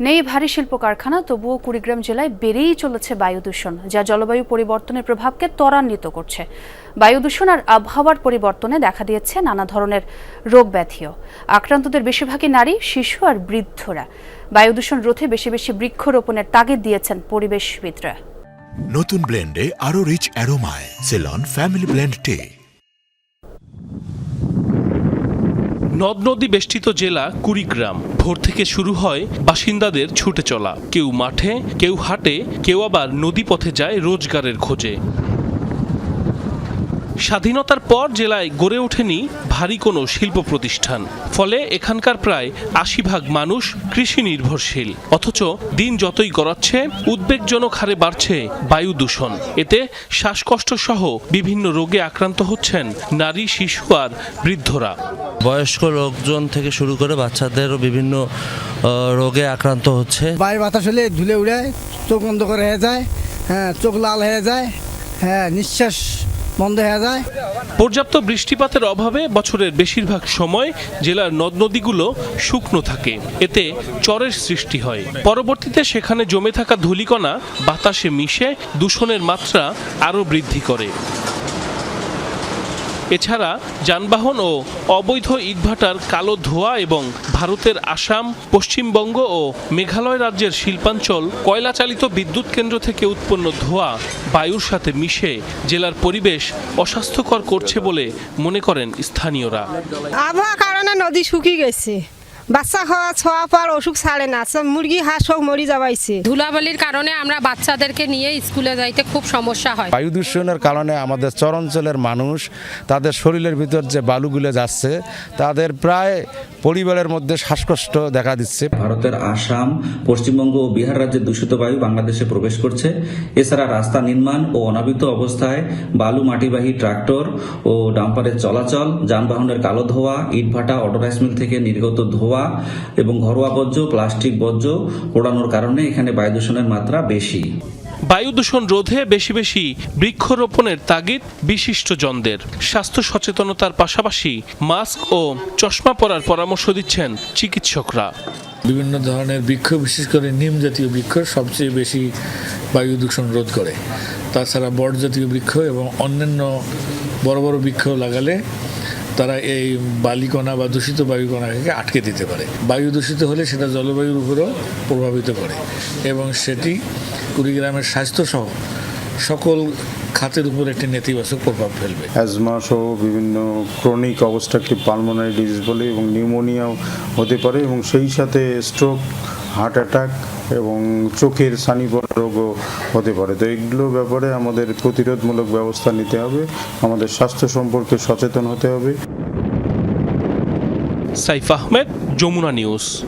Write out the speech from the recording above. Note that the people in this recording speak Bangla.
নেই ভারী শিল্প কারখানা তবুও কুড়িগ্রাম জেলায় বেড়েই চলেছে বায়ু দূষণ যা জলবায়ু পরিবর্তনের প্রভাবকে ত্বরান্বিত করছে। বায়ু দূষণ আর আবহাওয়ার পরিবর্তনে দেখা দিয়েছে নানা ধরনের রোগ ব্যাধিও। আক্রান্তদের বেশিরভাগই নারী শিশু আর বৃদ্ধরা। বায়ু দূষণ রোধে বেশি বেশি বৃক্ষরোপণের তাগিদ দিয়েছেন পরিবেশবিদরা। নতুন ব্লেন্ডে আরও রিচ অ্যারোমায় সেলন ফ্যামিলি ব্লেন্ড টে নদ নদী বেষ্টিত জেলা কুড়িগ্রাম। ভোর থেকে শুরু হয় বাসিন্দাদের ছুটে চলা। কেউ মাঠে, কেউ হাটে, কেউ আবার নদী পথে যায় রোজগারের খোঁজে। স্বাধীনতার পর জেলায় গড়ে ওঠেনি ভারী কোনো শিল্প প্রতিষ্ঠান। ফলে এখানকার প্রায় আশি ভাগ মানুষ কৃষি নির্ভরশীল। অথচ দিন যতই গড়াচ্ছে উদ্বেগজনক হারে বাড়ছে বায়ু দূষণ। এতে শ্বাসকষ্ট সহ বিভিন্ন রোগে আক্রান্ত হচ্ছেন নারী শিশু আর বৃদ্ধরা। বয়স্ক লোকজন থেকে শুরু করে বাচ্চাদেরও বিভিন্ন রোগে আক্রান্ত হচ্ছে। বায়ু বাতাস হলে ধুলে উড়ে চোখ বন্ধ করে হয়ে যায় হ্যাঁ চোখ লাল হয়ে যায় হ্যাঁ নিঃশ্বাস বন্ধ হয়ে যায়। পর্যাপ্ত বৃষ্টিপাতের অভাবে বছরের বেশিরভাগ সময় জেলার নদ নদীগুলো শুকনো থাকে। এতে চরের সৃষ্টি হয়। পরবর্তীতে সেখানে জমে থাকা ধূলিকণা বাতাসে মিশে, দূষণের মাত্রা আরও বৃদ্ধি করে। এছাড়া যানবাহন ও অবৈধ ইটভাটার কালো ধোয়া এবং ভারতের আসাম, পশ্চিমবঙ্গ ও মেঘালয় রাজ্যের শিল্পাঞ্চল, কয়লাচালিত বিদ্যুৎ কেন্দ্র থেকে উৎপন্ন ধোয়া বায়ুর সাথে মিশে জেলার পরিবেশ অস্বাস্থ্যকর করছে বলে মনে করেন স্থানীয়রা। আবহাওয়া কারণে নদী শুকিয়ে গেছে। বাচ্চা খাওয়া ছোঁয়া পার অসুখ ছাড়ে না। সব মুরগি হাঁস সব মরি যাবাইছে। ধুলাবালির কারণে আমরা বাচ্চাদেরকে নিয়ে স্কুলে যাইতে খুব সমস্যা হয়। বায়ু দূষণের কারণে আমাদের চরাঞ্চলের মানুষ তাদের শরীরের ভিতর যে বালুগুলো যাচ্ছে তাদের প্রায় পরিবারের মধ্যে শ্বাসকষ্ট দেখা দিচ্ছে। ভারতের আসাম পশ্চিমবঙ্গ ও বিহার রাজ্যের দূষিত বায়ু বাংলাদেশে প্রবেশ করছে। এছাড়া রাস্তা নির্মাণ ও অনাবৃত অবস্থায় বালু মাটিবাহী ট্রাক্টর ও ডাম্পারের চলাচল যানবাহনের কালো ধোঁয়া ইটভাটা অটোরাইস মিল থেকে নির্গত ধোঁয়া এবং ঘরোয়া বর্জ্য প্লাস্টিক বর্জ্য পোড়ানোর কারণে এখানে বায়ু দূষণের মাত্রা বেশি। বায়ু দূষণ রোধে বেশি বেশি বৃক্ষরোপণের তাগিদ বিশিষ্টজনদের স্বাস্থ্য সচেতনতার পাশাপাশি মাস্ক ও চশমা পরার পরামর্শ দিচ্ছেন চিকিৎসকরা। বিভিন্ন ধরনের বৃক্ষ বিশেষ করে নিম জাতীয় বৃক্ষ সবচেয়ে বেশি বায়ু দূষণ রোধ করে। তাছাড়া বট জাতীয় বৃক্ষ এবং অন্যান্য বড় বড় বৃক্ষ লাগালে তারা এই বালিকণা বা দূষিত বায়ুকণাকে আটকে দিতে পারে। বায়ু দূষিত হলে সেটা জলবায়ুর উপরেও প্রভাবিত করে এবং সেটি কুড়িগ্রামের স্বাস্থ্যসহ সকল খাতের উপর একটি নেতিবাচক প্রভাব ফেলবে। অ্যাজমা সহ বিভিন্ন ক্রনিক অবস্ট্রাকটিভ পালমোনারি ডিজিজ বলে এবং নিউমোনিয়াও হতে পারে এবং সেই সাথে স্ট্রোক হার্ট অ্যাটাক এবং চোখের সানিবর রোগও হতে পারে। তো এগুলো ব্যাপারে আমাদের প্রতিরোধমূলক ব্যবস্থা নিতে হবে আমাদের স্বাস্থ্য সম্পর্কে সচেতন হতে হবে। সাইফ আহমেদ যমুনা নিউজ।